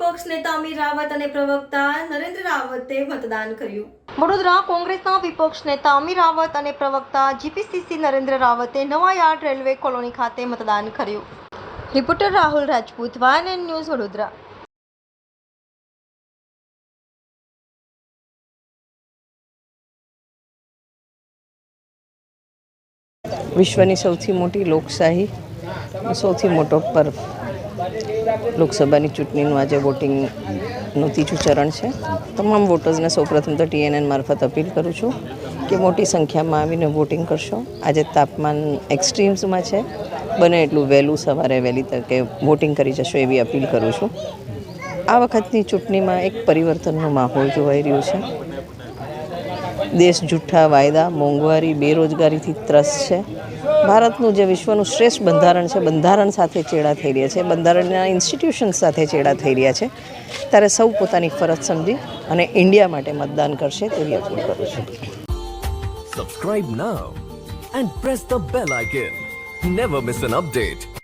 વિપક્ષ નેતા અમીર રાવત અને પ્રવક્તા નરેન્દ્ર રાવતે મતદાન કર્યું. વડોદરા કોંગ્રેસના વિપક્ષ નેતા અમીર રાવત અને પ્રવક્તા જીપીસીસી નરેન્દ્ર રાવતે નવા યાર્ડ રેલવે કોલોની ખાતે મતદાન કર્યું. Reporter Rahul Rajput YNN news Vadodara. વિશ્વની સૌથી મોટી લોકશાહી સૌથી મોટો પર્વ. લોકસભાની ચૂંટણીનું આજે વોટિંગનું ત્રીજું ચરણ છે. તમામ વોટર્સને સૌપ્રથમ તો ટીએનએન મારફત અપીલ કરું છું કે મોટી સંખ્યામાં આવીને વોટિંગ કરશો. આજે તાપમાન એક્સ્ટ્રીમ્સમાં છે. બને એટલું વહેલું સવારે વહેલી તકે વોટિંગ કરી જશો એવી અપીલ કરું છું. આ વખતની ચૂંટણીમાં એક પરિવર્તનનો માહોલ જોવાઈ રહ્યો છે. દેશ જૂઠા વાયદા, મોંઘવારી, બેરોજગારીથી ત્રસ્ત છે. ભારતનું જે વિશ્વનું શ્રેષ્ઠ બંધારણ છે, બંધારણ સાથે ચેડા થઈ રહ્યા છે, બંધારણના ઇન્સ્ટિટ્યુશન સાથે ચેડા થઈ રહ્યા છે, ત્યારે સૌ પોતાની ફરજ સમજી અને ઇન્ડિયા માટે મતદાન કરશે તેવી અપીલ કરું છું. Subscribe now and press the bell icon never miss an update.